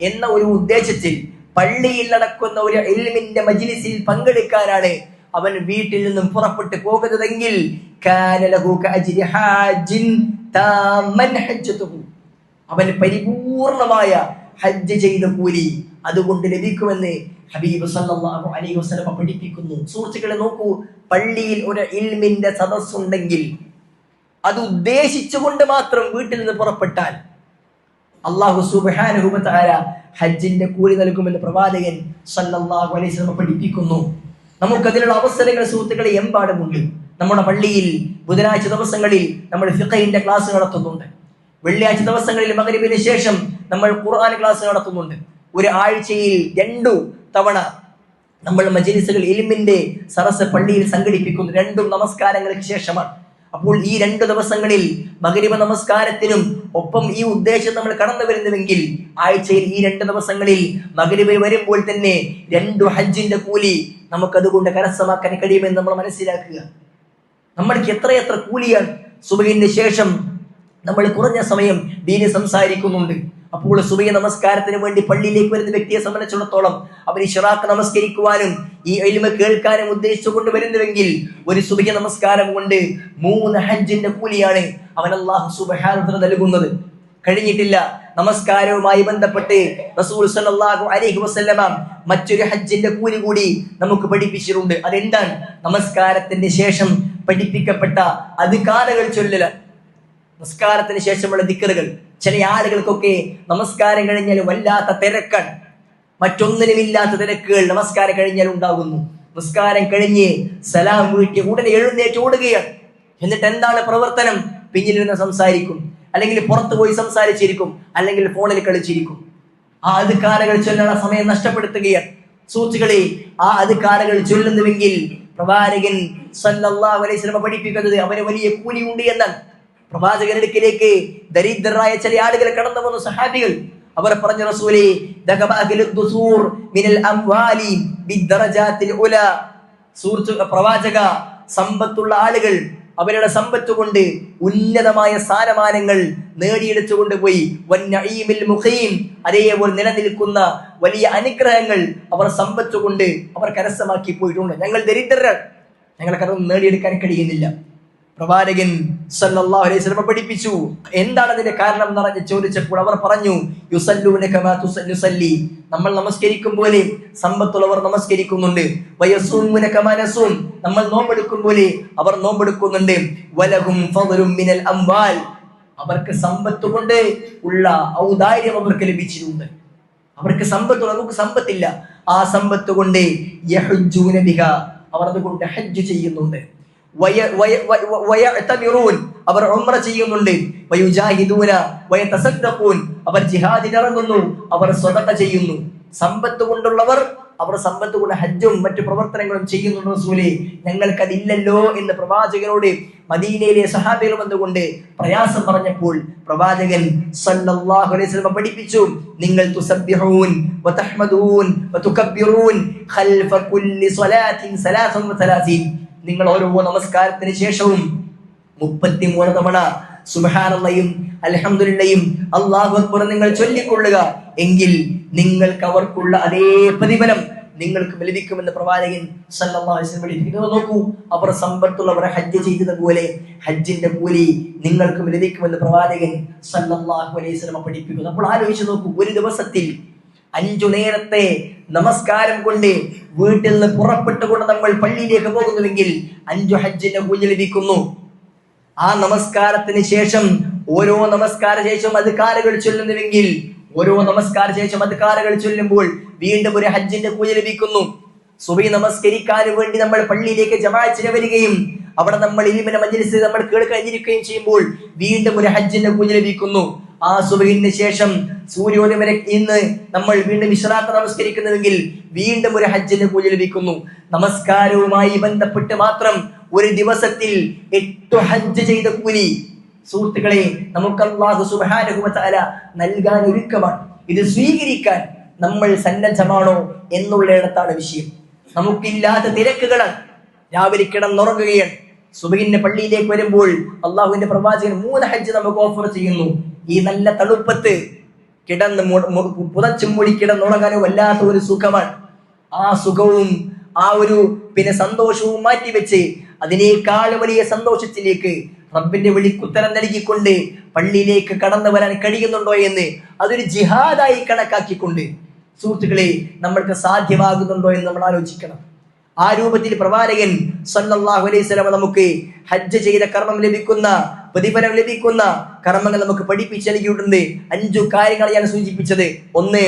എന്ന ഒരു ഉദ്ദേശത്തിൽ പള്ളിയിൽ നടക്കുന്ന ഒരു ഇൽമിന്റെ മജ്ലിസിൽ പങ്കെടുക്കാനാണ് അവൻ വീട്ടിൽ നിന്നും പുറപ്പെട്ടു പോകരുതെങ്കിൽ അവൻ പരിപൂർണമായ ഹജ്ജ് ചെയ്ത കൂലി അതുകൊണ്ട് ലഭിക്കുമെന്ന് ഹബീബ് സല്ലല്ലാഹു അലൈഹി വസല്ലം പഠിപ്പിക്കുന്നു. സുഹൃത്തുക്കളെ നോക്കൂ പള്ളിയിൽ ഒരു ഇൽമിന്റെ സദസ്സുണ്ടെങ്കിൽ അത് ഉദ്ദേശിച്ചുകൊണ്ട് മാത്രം വീട്ടിൽ നിന്ന് പുറപ്പെട്ടാൽ അള്ളാഹു തആല ഹജ്ജിന്റെ കൂലി നൽകുമെന്ന് പ്രവാചകൻ സല്ലല്ലാഹു അലൈഹി വസല്ലം പഠിപ്പിക്കുന്നു. നമുക്കതിനുള്ള അവസരങ്ങൾ സുഹൃത്തുക്കളെ എമ്പാടുമുണ്ട് നമ്മുടെ പള്ളിയിൽ ബുധനാഴ്ച ദിവസങ്ങളിൽ നമ്മൾ ഫിഖയിന്റെ ക്ലാസ് നടത്തുന്നുണ്ട്. വെള്ളിയാഴ്ച ദിവസങ്ങളിൽ മകരവിന് ശേഷം നമ്മൾ ഖുർആൻ ക്ലാസ് നടത്തുന്നുണ്ട്. ഒരു ആഴ്ചയിൽ രണ്ടു തവണ നമ്മൾ മജലിസുകൾ ഇലിമിന്റെ സറസ് പള്ളിയിൽ സംഘടിപ്പിക്കുന്നു. രണ്ടും നമസ്കാരങ്ങൾക്ക് ശേഷമാണ്. അപ്പോൾ ഈ രണ്ട് ദിവസങ്ങളിൽ മകരിബ നമസ്കാരത്തിനും ഒപ്പം ഈ ഉദ്ദേശം നമ്മൾ കടന്നു വരുന്നുവെങ്കിൽ ആഴ്ചയിൽ ഈ രണ്ട് ദിവസങ്ങളിൽ മകരിബ് വരുമ്പോൾ തന്നെ രണ്ടു ഹജ്ജിന്റെ കൂലി നമുക്കതുകൊണ്ട് കരസ്ഥമാക്കാൻ കഴിയുമെന്ന് നമ്മൾ മനസ്സിലാക്കുക. നമ്മൾക്ക് എത്രയെത്ര കൂലിയാണ് സുബഹിന്റെ ശേഷം നമ്മൾ കുറഞ്ഞ സമയം ദീനി സംസാരിക്കുന്നുണ്ട്. അപ്പോൾ സുബഹി നമസ്കാരത്തിന് വേണ്ടി പള്ളിയിലേക്ക് വരുന്ന വ്യക്തിയെ സംബന്ധിച്ചിടത്തോളം അവൻ ഷിറാക്ക് നമസ്കരിക്കുവാനും ഈ എലിമ കേൾക്കാനും ഉദ്ദേശിച്ചുകൊണ്ട് വരുന്നുവെങ്കിൽ ഒരു സുബഹി നമസ്കാരം കൊണ്ട് മൂന്ന് ഹജ്ജിന്റെ കൂലിയാണ് അവൻ അള്ളാഹു സുബഹാനുദ്ര നൽകുന്നത്. കഴിഞ്ഞിട്ടില്ല. നമസ്കാരവുമായി ബന്ധപ്പെട്ട് റസൂൽ സല്ലല്ലാഹു അലൈഹി വസല്ലമ മറ്റൊരു ഹജ്ജിന്റെ കൂലി കൂടി നമുക്ക് പഠിപ്പിച്ചിട്ടുണ്ട്. അതെന്താണ്? നമസ്കാരത്തിന്റെ ശേഷം പഠിപ്പിക്കപ്പെട്ട അധികാരകൾ ചൊല്ലല നമസ്കാരത്തിന് ശേഷമുള്ള ദിക്കറുകൾ. ചില ആളുകൾക്കൊക്കെ നമസ്കാരം കഴിഞ്ഞാൽ വല്ലാത്ത തിരക്കാണ്. മറ്റൊന്നിനുമില്ലാത്ത തിരക്കുകൾ നമസ്കാരം കഴിഞ്ഞാൽ ഉണ്ടാകുന്നു. നമസ്കാരം കഴിഞ്ഞ് സലാം വീട്ടി ഉടനെ എഴുന്നേറ്റ് ഓടുകയാണ്. എന്നിട്ട് എന്താണ് പ്രവർത്തനം? പിന്നിൽ നിന്ന് സംസാരിക്കും. അല്ലെങ്കിൽ പുറത്തു പോയി സംസാരിച്ചിരിക്കും അല്ലെങ്കിൽ ഫോണിൽ കളിച്ചിരിക്കും. ആ അധികാരകൾ ചൊല്ലാനുള്ള സമയം നഷ്ടപ്പെടുത്തുകയാണ്. സുഹൃത്തുക്കളെ ആ അധികാരകൾ ചൊല്ലുന്നുവെങ്കിൽ പ്രവാചകൻ സല്ലല്ലാഹു അലൈഹി വസല്ലം പഠിപ്പിക്കുന്നത് അവന് വലിയ കൂലിയുണ്ട് എന്നാൽ പ്രവാചകനടുക്കിലേക്ക് ദരിദ്രരായ ചില ആളുകൾ കടന്നു വന്ന സഹാബികൾ. അവർ പറഞ്ഞ റസൂലേ മിനൽ അംവാലി ഉല. പ്രവാചക സമ്പത്തുള്ള ആളുകൾ അവരുടെ സമ്പത്ത് കൊണ്ട് ഉന്നതമായ സ്ഥാനമാനങ്ങൾ നേടിയെടുത്തു കൊണ്ടുപോയി അതേപോലെ നിലനിൽക്കുന്ന വലിയ അനുഗ്രഹങ്ങൾ അവർ സമ്പത്ത് കൊണ്ട് അവർ കരസ്ഥമാക്കി പോയിട്ടുണ്ട്. ഞങ്ങൾ ദരിദ്രർ. ഞങ്ങൾക്ക് അതൊന്നും നേടിയെടുക്കാൻ കഴിയുന്നില്ല. പ്രവാചകൻ സല്ലല്ലാഹു അലൈഹി വസല്ലം പഠിപ്പിച്ചു. എന്താണ് അതിന്റെ കാരണം എന്ന് പറഞ്ഞ് ചോദിച്ചപ്പോൾ അവർ പറഞ്ഞു യുസല്ലൂന കമാ തുസല്ലി നമ്മൾ നമസ്കരിക്കും പോലെ സമ്പത്തുള്ളവർ നമസ്കരിക്കുന്നുണ്ട്. വയസൂമുന കമാ നസൂം നമ്മൾ നോമ്പെടുക്കും പോലെ അവർ നോമ്പെടുക്കുന്നുണ്ട്. വലഹും ഫദറും മിനൽ അംവാൽ. അവർക്ക് സമ്പത്ത് കൊണ്ട് ഉള്ള ഔദാര്യം അവർക്ക് ലഭിച്ചിട്ടുണ്ട്. അവർക്ക് സമ്പത്ത് നമുക്ക് സമ്പത്തില്ല. ആ സമ്പത്ത് കൊണ്ട് യഹജ്ജൂന ബിഹ. അവർ അതുകൊണ്ട് ഹജ്ജ് ചെയ്യുന്നുണ്ട്. അവർ ഉമ്ര ചെയ്യുന്നുണ്ട്. അവർ ജിഹാദിനിറങ്ങുന്നു. അവർ സ്വതക്ക ചെയ്യുന്നു. സമ്പത്ത് കൊണ്ടുള്ളവർ അവർ സമ്പത്ത് കൊണ്ട് ഹജ്ജും മറ്റു പ്രവർത്തനങ്ങളും ചെയ്യുന്നുണ്ട് റസൂലെ. ഞങ്ങൾക്കതില്ലല്ലോ എന്ന് പ്രവാചകനോട് മദീനയിലെ സഹാബികൾ വന്നുകൊണ്ട് പ്രയാസം പറഞ്ഞപ്പോൾ പ്രവാചകൻ സല്ലല്ലാഹു അലൈഹി വസല്ലം പഠിപ്പിച്ചു. നിങ്ങൾ വതുകബ്ബിറൂൻ ഖൽഫ നിങ്ങൾ ഓരോ നമസ്കാരത്തിന് ശേഷവും മുപ്പത്തിമൂന്ന് തവണ സുബഹാനല്ലയും അലഹമുല്ലയും അള്ളാഹു അക്ബർ നിങ്ങൾ ചൊല്ലിക്കൊള്ളുക. എങ്കിൽ നിങ്ങൾക്ക് അവർക്കുള്ള അതേ പ്രതിഫലം നിങ്ങൾക്ക് ലഭിക്കുമെന്ന് പ്രവാചകൻ നോക്കൂ അവർ സമ്പത്തുള്ളവർ ഹജ്ജ് ചെയ്തതുപോലെ ഹജ്ജിന്റെ കൂലി നിങ്ങൾക്ക് ലഭിക്കുമെന്ന് പ്രവാചകൻ സല്ലല്ലാഹു അലൈഹി വസല്ലം പഠിപ്പിക്കുന്നു. അപ്പോൾ ആലോചിച്ച് നോക്കൂ ഒരു ദിവസത്തിൽ അഞ്ചു നേരത്തെ നമസ്കാരം കൊണ്ട് വീട്ടിൽ നിന്ന് പുറപ്പെട്ടുകൊണ്ട് നമ്മൾ പള്ളിയിലേക്ക് പോകുന്നുവെങ്കിൽ അഞ്ചു ഹജ്ജിന്റെ കൂലി ലഭിക്കുന്നു. ആ നമസ്കാരത്തിന് ശേഷം ഓരോ നമസ്കാര ശേഷം അധികാരകൾ ചൊല്ലുന്നുവെങ്കിൽ ഓരോ നമസ്കാര ശേഷം അധികാരകൾ ചൊല്ലുമ്പോൾ വീണ്ടും ഒരു ഹജ്ജിന്റെ കൂലി ലഭിക്കുന്നു. സുബൈ നമസ്കരിക്കാൻ വേണ്ടി നമ്മൾ പള്ളിയിലേക്ക് ജമാഅത്തിന് വരികയും അവിടെ നമ്മൾ ഇലിമിന്റെ മജ്ലിസിൽ നമ്മൾ കേൾക്കഴിഞ്ഞിരിക്കുകയും ചെയ്യുമ്പോൾ വീണ്ടും ഒരു ഹജ്ജിന്റെ കൂലി ലഭിക്കുന്നു. ആ സുബഹിന് ശേഷം സൂര്യോദയം വരെ ഇന്ന് നമ്മൾ വീണ്ടും വിശ്രാത്ത നമസ്കരിക്കുന്നതെങ്കിൽ വീണ്ടും ഒരു ഹജ്ജിന്റെ കൂലി ലഭിക്കുന്നു. നമസ്കാരവുമായി ബന്ധപ്പെട്ട് മാത്രം ഒരു ദിവസത്തിൽ എട്ടു ഹജ്ജ് ചെയ്ത കൂലി. സുഹൃത്തുക്കളെ നമുക്ക് അള്ളാഹു തആല നൽകാൻ ഒരുക്കമാണ്. ഇത് സ്വീകരിക്കാൻ നമ്മൾ സന്നദ്ധമാണോ എന്നുള്ളിടത്താണ് വിഷയം. നമുക്കില്ലാത്ത തിരക്കുകളാണ് രാവിലെ കിടന്നുറങ്ങുകയാണ്. സുബഹിന്റെ പള്ളിയിലേക്ക് വരുമ്പോൾ അള്ളാഹുവിന്റെ പ്രവാചകൻ മൂന്ന് ഹജ്ജ് നമുക്ക് ഓഫർ ചെയ്യുന്നു. ഈ നല്ല തണുപ്പത്ത് കിടന്ന് പുതച്ചും മൂടി കിടന്നുറങ്ങാനും വല്ലാത്ത ഒരു സുഖമാണ്. ആ സുഖവും ആ ഒരു പിന്നെ സന്തോഷവും മാറ്റിവെച്ച് അതിനേക്കാൾ വലിയ സന്തോഷത്തിലേക്ക് റബ്ബിന്റെ വിളിക്കുത്തരം നൽകിക്കൊണ്ട് പള്ളിയിലേക്ക് കടന്നു വരാൻ കഴിയുന്നുണ്ടോ എന്ന് അതൊരു ജിഹാദായി കണക്കാക്കിക്കൊണ്ട് സുഹൃത്തുക്കളെ നമ്മൾക്ക് സാധ്യമാകുന്നുണ്ടോ എന്ന് നമ്മൾ ആലോചിക്കണം. ആ രൂപത്തിൽ പ്രവാചകൻ സല്ലല്ലാഹു അലൈഹി സ്വലമ നമുക്ക് ഹജ്ജ് ചെയ്ത കർമ്മം ലഭിക്കുന്ന പ്രതിഫലം ലഭിക്കുന്ന കർമ്മങ്ങൾ നമുക്ക് പഠിപ്പിച്ച് നൽകിയിട്ടുണ്ട്. അഞ്ചു കാര്യങ്ങൾ ഞാൻ സൂചിപ്പിച്ചത്. ഒന്ന്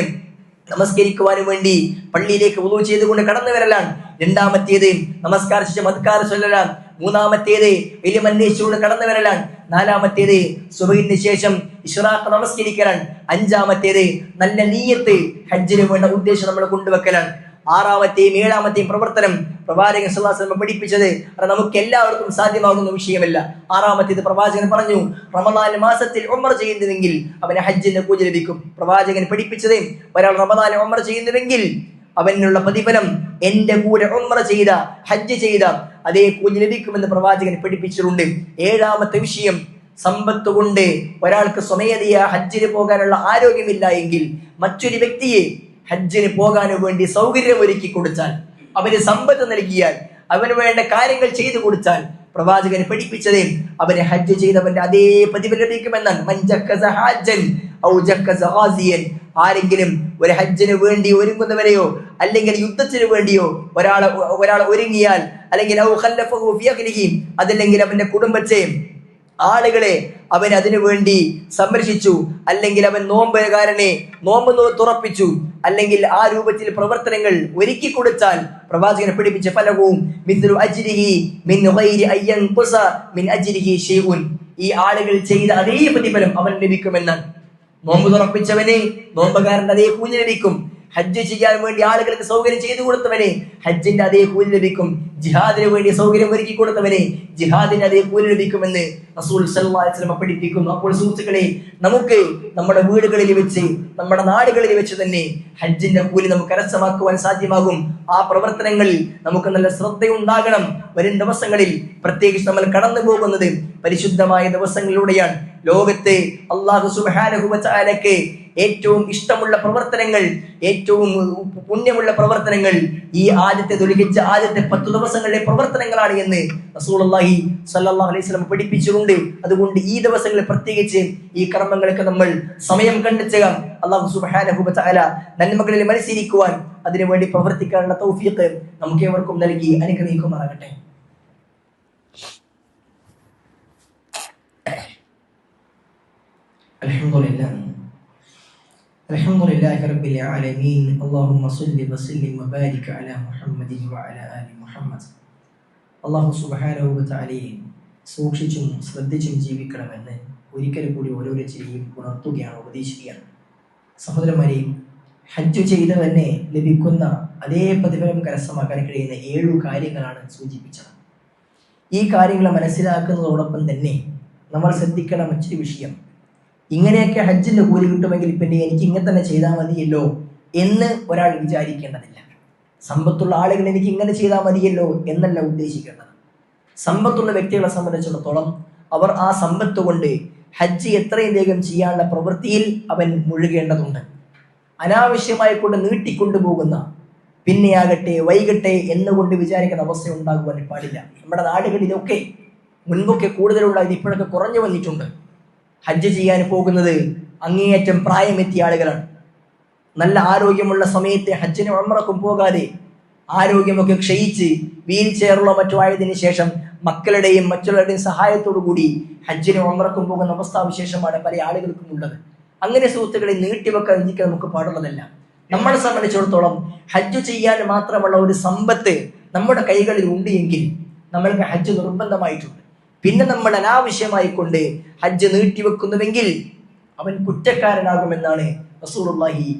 നമസ്കരിക്കുവാനും വേണ്ടി പള്ളിയിലേക്ക് ഉദു ചെയ്തുകൊണ്ട് കടന്നു വരലാണ്. രണ്ടാമത്തേത് നമസ്കാരിച്ച മത്കാര ചൊല്ലലാണ്. മൂന്നാമത്തേത് വലിയ അന്വേഷിച്ചുകൊണ്ട് കടന്നു വരലാണ്. നാലാമത്തേത് സുബഹിന് ശേഷം ഇഷ്റാഖ് നമസ്കരിക്കലാണ്. അഞ്ചാമത്തേത് നല്ല നീയത്ത് ഹജ്ജിന് വേണ്ട ഉദ്ദേശം നമ്മൾ കൊണ്ടുവെക്കലാണ്. ആറാമത്തെയും ഏഴാമത്തെയും പ്രവർത്തനം പ്രവാചകൻ വസല്ലം പഠിപ്പിച്ചത്. അത് നമുക്ക് എല്ലാവർക്കും സാധ്യമാകുന്ന വിഷയമല്ല. ആറാമത്തേത് പ്രവാചകൻ പറഞ്ഞു റമദാൻ മാസത്തിൽ ഒമർ ചെയ്യുന്നുവെങ്കിൽ അവന് ഹജ്ജിന്റെ പൂജ ലഭിക്കും. പ്രവാചകൻ പഠിപ്പിച്ചത് ഒരാൾ റമദാൻ ഒമർ ചെയ്യുന്നുവെങ്കിൽ അവനുള്ള പ്രതിഫലം എന്റെ കൂടെ ഉമർ ചെയ്ത ഹജ്ജ് ചെയ്ത അതേ കൂഞ്ഞ് ലഭിക്കുമെന്ന് പ്രവാചകൻ പഠിപ്പിച്ചിട്ടുണ്ട്. ഏഴാമത്തെ വിഷയം സമ്പത്ത് കൊണ്ട് ഒരാൾക്ക് സ്വമേധയാ ഹജ്ജിന് പോകാനുള്ള ആരോഗ്യമില്ല എങ്കിൽ മറ്റൊരു വ്യക്തിയെ ഹജ്ജിന് പോകാൻ വേണ്ടി സൗകര്യം ഒരുക്കി കൊടുത്താൽ അവന് സമ്പത്ത് നൽകിയാൽ അവന് വേണ്ട കാര്യങ്ങൾ ചെയ്തു കൊടുത്താൽ പ്രവാചകൻ പഠിപ്പിച്ചതേ അവന് ഹജ്ജ് ചെയ്തവന്റെ അതേ പ്രതിഫലം ലഭിക്കുമെന്നാണ്. ആരെങ്കിലും ഒരു ഹജ്ജിന് വേണ്ടി ഒരുങ്ങുന്നവരെയോ അല്ലെങ്കിൽ യുദ്ധത്തിന് വേണ്ടിയോ ഒരാളെ ഒരാൾ ഒരുങ്ങിയാൽ അല്ലെങ്കിൽ അതല്ലെങ്കിൽ അവന്റെ കുടുംബത്തെ ആളുകളെ അവൻ അതിനു വേണ്ടി സംരക്ഷിച്ചു. അല്ലെങ്കിൽ അവൻ നോമ്പുകാരനെ നോമ്പ് തുറപ്പിച്ചു. അല്ലെങ്കിൽ ആ രൂപത്തിൽ പ്രവർത്തനങ്ങൾ ഒരുക്കി കൊടുത്താൽ പ്രവാചകനെ പിടിപ്പിച്ച ഫലവും ഈ ആളുകൾ ചെയ്ത അതേ പ്രതിഫലം അവൻ ലഭിക്കുമെന്നാണ്. നോമ്പ് തുറപ്പിച്ചവനെ നോമ്പുകാരന്റെ അതേ കൂലി ലഭിക്കും. ഹജ്ജ് ചെയ്യാൻ വേണ്ടി ആളുകൾക്ക് സൗകര്യം ചെയ്തു കൊടുത്തവനെ ഹജ്ജിന്റെ അതേ കൂലി ലഭിക്കും. ജിഹാദിന് വേണ്ടി സൗകര്യം ഒരുക്കി കൊടുത്തവനെ ജിഹാദിന്റെ അതേ കൂലി ലഭിക്കുമെന്ന് റസൂൽ വസല്ലം പഠിപ്പിക്കുന്നു. അപ്പോൾ സുഹൃത്തുക്കളെ നമുക്ക് നമ്മുടെ വീടുകളിൽ വെച്ച് നമ്മുടെ നാടുകളിൽ വെച്ച് തന്നെ ഹജ്ജിന്റെ കൂലി നമുക്ക് കരസ്ഥമാക്കുവാൻ സാധ്യമാകും. ആ പ്രവർത്തനങ്ങളിൽ നമുക്ക് നല്ല ശ്രദ്ധയുണ്ടാകണം. വരും ദിവസങ്ങളിൽ പ്രത്യേകിച്ച് നമ്മൾ കടന്നു പോകുന്നത് പരിശുദ്ധമായ ദിവസങ്ങളിലൂടെയാണ്. ലോകത്തെ അള്ളാഹു തആലക്ക് ഏറ്റവും ഇഷ്ടമുള്ള പ്രവർത്തനങ്ങൾ ഏറ്റവും പുണ്യമുള്ള പ്രവർത്തനങ്ങൾ ഈ ആദ്യത്തെ ദുൽഹിജ്ജ ആദ്യത്തെ പത്ത് ദിവസങ്ങളിലെ പ്രവർത്തനങ്ങളാണ് എന്ന് റസൂലുള്ളാഹി സ്വല്ലല്ലാഹു അലൈഹി വസല്ലം പഠിപ്പിച്ചിട്ടുണ്ട് അതുകൊണ്ട് ഈ ദിവസങ്ങളിൽ പ്രത്യേകിച്ച് ഈ കർമ്മങ്ങൾക്ക് നമ്മൾ സമയം കണ്ടെത്തുക അള്ളാഹു സുബ്ഹാനഹു വ തആല നന്മകളിൽ മത്സരിക്കുവാൻ അതിനുവേണ്ടി പ്രവർത്തിക്കാനുള്ള തൗഫീഖ് നമുക്ക് ഏവർക്കും നൽകി അനുഗ്രഹിക്കുമാറാകട്ടെ الحمد لله الحمد لله رب العالمين اللهم صل وسلم وبارك على محمد وعلى آل محمد അള്ളാഹു സുബാനോ താലയെ സൂക്ഷിച്ചും ശ്രദ്ധിച്ചും ജീവിക്കണമെന്ന് ഒരിക്കൽ കൂടി ഓരോരുത്തരെയും ഉണർത്തുകയാണ് ഉപദേശിക്കുകയാണ് സഹോദരന്മാരെ ഹജ്ജ് ചെയ്ത് തന്നെ ലഭിക്കുന്ന അതേ പ്രതിഫലം കരസ്ഥമാക്കാൻ കഴിയുന്ന ഏഴു കാര്യങ്ങളാണ് സൂചിപ്പിച്ചത് ഈ കാര്യങ്ങൾ മനസ്സിലാക്കുന്നതോടൊപ്പം തന്നെ നമ്മൾ ശ്രദ്ധിക്കേണ്ട മറ്റൊരു വിഷയം ഇങ്ങനെയൊക്കെ ഹജ്ജിന്റെ കൂലി കിട്ടുമെങ്കിൽ പിന്നെ എനിക്ക് ഇങ്ങനെ തന്നെ ചെയ്താൽ മതിയല്ലോ എന്ന് ഒരാൾ വിചാരിക്കേണ്ടതില്ല. സമ്പത്തുള്ള ആളുകൾ എനിക്ക് ഇങ്ങനെ ചെയ്താൽ മതിയല്ലോ എന്നല്ല ഉദ്ദേശിക്കേണ്ടത്. സമ്പത്തുള്ള വ്യക്തികളെ സംബന്ധിച്ചിടത്തോളം അവർ ആ സമ്പത്ത് കൊണ്ട് ഹജ്ജ് എത്രയും വേഗം ചെയ്യാനുള്ള പ്രവൃത്തിയിൽ അവൻ മുഴുകേണ്ടതുണ്ട്. അനാവശ്യമായി കൊണ്ട് നീട്ടിക്കൊണ്ടുപോകുന്ന പിന്നെയാകട്ടെ വൈകട്ടെ എന്നുകൊണ്ട് വിചാരിക്കുന്ന അവസ്ഥ ഉണ്ടാകുവാൻ പാടില്ല. നമ്മുടെ നാടുകളിലൊക്കെ മുൻപൊക്കെ കൂടുതലുള്ള ഇത് ഇപ്പോഴൊക്കെ കുറഞ്ഞു വന്നിട്ടുണ്ട്. ഹജ്ജ് ചെയ്യാൻ പോകുന്നത് അങ്ങേയറ്റം പ്രായമെത്തിയ ആളുകളാണ്. നല്ല ആരോഗ്യമുള്ള സമയത്തെ ഹജ്ജിന് ഉമ്രക്കും പോകാതെ ആരോഗ്യമൊക്കെ ക്ഷയിച്ച് വീൽ ചെയറിലോ മറ്റോ ആയതിനു ശേഷം മക്കളുടെയും മറ്റുള്ളവരുടെയും സഹായത്തോടു കൂടി ഹജ്ജിന് ഉമ്രക്കും പോകുന്ന അവസ്ഥാവിശേഷമാണ് പല ആളുകൾക്കും ഉള്ളത്. അങ്ങനെ സുഹൃത്തുക്കളെ നീട്ടിവെക്കാൻ ഇരിക്കാൻ നമുക്ക് പാടുള്ളതല്ല. നമ്മളെ സംബന്ധിച്ചിടത്തോളം ഹജ്ജ് ചെയ്യാൻ മാത്രമുള്ള ഒരു സമ്പത്ത് നമ്മുടെ കൈകളിൽ ഉണ്ട് എങ്കിൽ നമ്മൾക്ക് ഹജ്ജ് നിർബന്ധമായിട്ടുണ്ട്. പിന്നെ നമ്മൾ അനാവശ്യമായി കൊണ്ട് ഹജ്ജ് നീട്ടിവെക്കുന്നുവെങ്കിൽ അവൻ കുറ്റക്കാരനാകുമെന്നാണ് റസൂലുള്ളാഹി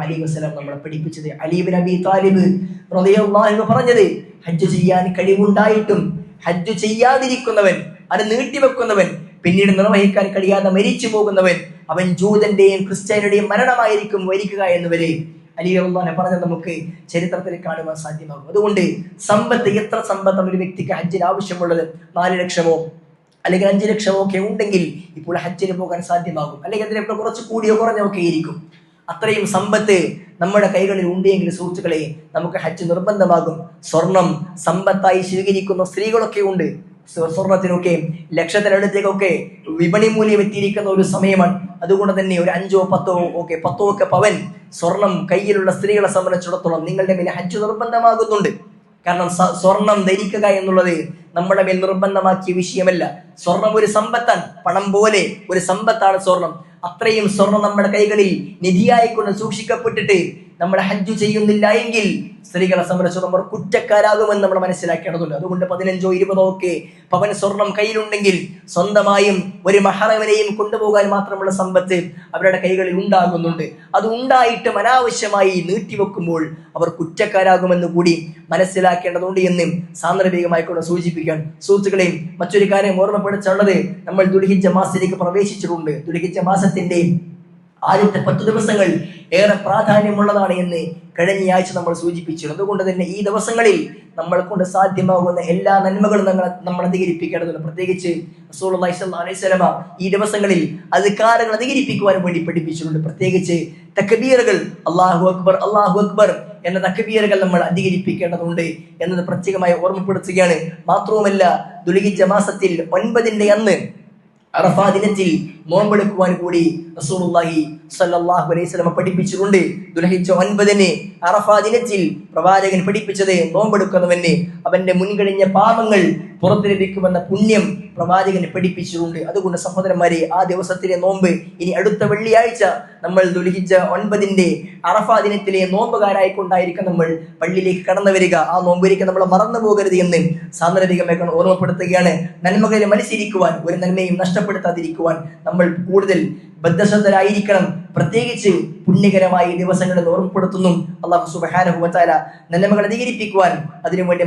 അലൈഹി വസല്ലം നമ്മളെ പഠിപ്പിച്ചത്. അലി അബി താലിബ് റളിയല്ലാഹു പറഞ്ഞത് ഹജ്ജ് ചെയ്യാൻ കഴിവുണ്ടായിട്ടും ഹജ്ജ് ചെയ്യാതിരിക്കുന്നവൻ അത് നീട്ടിവെക്കുന്നവൻ പിന്നീട് നിർവഹിക്കാൻ കഴിയാതെ മരിച്ചു പോകുന്നവൻ അവൻ ജൂതന്റെയും ക്രിസ്ത്യാനിയുടെയും മരണമായിരിക്കും വരിക്കുക എന്നുവരെ അലി അള്ളാനെ പറഞ്ഞ നമുക്ക് ചരിത്രത്തിൽ കാണുവാൻ സാധ്യമാകും. അതുകൊണ്ട് സമ്പത്ത് എത്ര സമ്പത്താണ് ഒരു വ്യക്തിക്ക് ഹജ്ജിന് ആവശ്യമുള്ളത്? നാല് ലക്ഷമോ? അല്ലെങ്കിൽ അഞ്ച് ലക്ഷമോ ഒക്കെ ഉണ്ടെങ്കിൽ ഇപ്പോൾ ഹജ്ജിന് പോകാൻ സാധ്യമാകും. അല്ലെങ്കിൽ അതിനൊക്കെ കുറച്ച് കൂടിയോ കുറഞ്ഞോ ഒക്കെ ഇരിക്കും അത്രയും സമ്പത്ത് നമ്മുടെ കൈകളിൽ ഉണ്ടെങ്കിൽ സുഹൃത്തുക്കളെ നമുക്ക് ഹജ്ജ് നിർബന്ധമാകും. സ്വർണം സമ്പത്തായി സ്വീകരിക്കുന്ന സ്ത്രീകളൊക്കെ ഉണ്ട്. സ്വർണത്തിനൊക്കെ ലക്ഷത്തിനടുത്തേക്കൊക്കെ വിപണി മൂല്യം എത്തിയിരിക്കുന്ന ഒരു സമയമാണ്. അതുകൊണ്ട് തന്നെ ഒരു അഞ്ചോ പത്തോ ഒക്കെ പത്തോ ഒക്കെ പവൻ സ്വർണം കയ്യിലുള്ള സ്ത്രീകളെ സംബന്ധിച്ചിടത്തോളം നിങ്ങളുടെ മേലെ ഹജ്ജ് നിർബന്ധമാകുന്നുണ്ട്. കാരണം സ്വർണം ധരിക്കുക എന്നുള്ളത് നമ്മുടെ മേൽ നിർബന്ധമാക്കിയ വിഷയമല്ല. സ്വർണം ഒരു സമ്പത്താണ് പണം പോലെ ഒരു സമ്പത്താണ് സ്വർണം. അത്രയും സ്വർണം നമ്മുടെ കൈകളിൽ നിധിയായിക്കൊണ്ട് സൂക്ഷിക്കപ്പെട്ടിട്ട് നമ്മൾ ഹജ്ജ് ചെയ്യുന്നില്ല എങ്കിൽ സ്ത്രീകളെ സംബന്ധിച്ചിടത്തോളം അവർ കുറ്റക്കാരാകുമെന്ന് നമ്മൾ മനസ്സിലാക്കേണ്ടതുണ്ട്. അതുകൊണ്ട് പതിനഞ്ചോ ഇരുപതോ ഒക്കെ പവൻ സ്വർണം കയ്യിലുണ്ടെങ്കിൽ സ്വന്തമായും ഒരു മഹറവനെയും കൊണ്ടുപോകാൻ മാത്രമുള്ള സമ്പത്ത് അവരുടെ കൈകളിൽ ഉണ്ടാകുന്നുണ്ട്. അത് ഉണ്ടായിട്ടും അനാവശ്യമായി നീട്ടിവെക്കുമ്പോൾ അവർ കുറ്റക്കാരാകുമെന്ന് കൂടി മനസ്സിലാക്കേണ്ടതുണ്ട് എന്ന് സാന്ദർഭികമായി കൊണ്ട് സൂചിപ്പിക്കാൻ സുഹൃത്തുക്കളെയും മറ്റൊരു കാര്യം ഓർമ്മപ്പെടുത്തുള്ളത് നമ്മൾ ദുരിഹിച്ച മാസത്തിലേക്ക് പ്രവേശിച്ചിട്ടുണ്ട്. ദുരിഹിച്ച മാസത്തിന്റെ ആദ്യത്തെ പത്ത് ദിവസങ്ങൾ ഏറെ പ്രാധാന്യമുള്ളതാണ് എന്ന് കഴിഞ്ഞയാഴ്ച നമ്മൾ സൂചിപ്പിച്ചു അതുകൊണ്ട് തന്നെ ഈ ദിവസങ്ങളിൽ നമ്മൾ കൊണ്ട് സാധ്യമാകുന്ന എല്ലാ നന്മകളും നമ്മൾ നമ്മൾ അധികരിപ്പിക്കേണ്ടതുണ്ട്. പ്രത്യേകിച്ച് വസല്ലമ ഈ ദിവസങ്ങളിൽ അധികാരങ്ങൾ അധികരിപ്പിക്കുവാൻ വേണ്ടി പഠിപ്പിച്ചിട്ടുണ്ട്. പ്രത്യേകിച്ച് തക്കബീറുകൾ അള്ളാഹു അക്ബർ അള്ളാഹു അക്ബർ എന്ന തക്കബീറുകൾ നമ്മൾ അധികരിപ്പിക്കേണ്ടതുണ്ട് എന്നത് പ്രത്യേകമായി ഓർമ്മപ്പെടുത്തുകയാണ്. മാത്രവുമല്ല ദുലിഹിജ മാസത്തിൽ ഒൻപതിന്റെ അന്ന് അറഫാ ദിനത്തിൽ നോമ്പെടുക്കുവാൻ കൂടി റസൂലുള്ളാഹി സ്വല്ലല്ലാഹു അലൈഹി വസല്ലം പഠിപ്പിച്ചിട്ടുണ്ട് ദുലഹിച്ച ഒൻപതിന് അറഫാ ദിനത്തിൽ പ്രവാചകൻ പഠിപ്പിച്ചത് നോമ്പെടുക്കുന്നവന് അവന്റെ മുൻകഴിഞ്ഞ പാപങ്ങൾ പുറത്തു ലഭിക്കുമെന്ന പുണ്യം പ്രവാചകന് പഠിപ്പിച്ചിട്ടുണ്ട് അതുകൊണ്ട് സഹോദരന്മാരെ ആ ദിവസത്തിലെ നോമ്പ് ഇനി അടുത്ത വെള്ളിയാഴ്ച നമ്മൾ ദുൽഹിജ്ജ ഒൻപതിന്റെ അറഫാ ദിനത്തിലെ നോമ്പുകാരായിക്കൊണ്ടായിരിക്കും നമ്മൾ പള്ളിയിലേക്ക് കടന്നു വരിക. ആ നോമ്പിലേക്ക് നമ്മൾ മറന്നു പോകരുത് എന്ന് സാന്ദർഭികമായി ഓർമ്മപ്പെടുത്തുകയാണ്. നന്മകളിൽ മത്സരിക്കുവാൻ ഒരു നന്മയും നഷ്ടപ്പെടുത്താതിരിക്കുവാൻ നമ്മൾ കൂടുതൽ ബദ്ധശ്രദ്ധരായിരിക്കണം പ്രത്യേകിച്ച് പുണ്യകരമായി ദിവസങ്ങളിൽ ഓർമ്മപ്പെടുത്തുന്നു. അള്ളാഹു സുബഹാനുഭവത്താല നന്മകൾ അധികരിപ്പിക്കുവാൻ അതിനുവേണ്ടി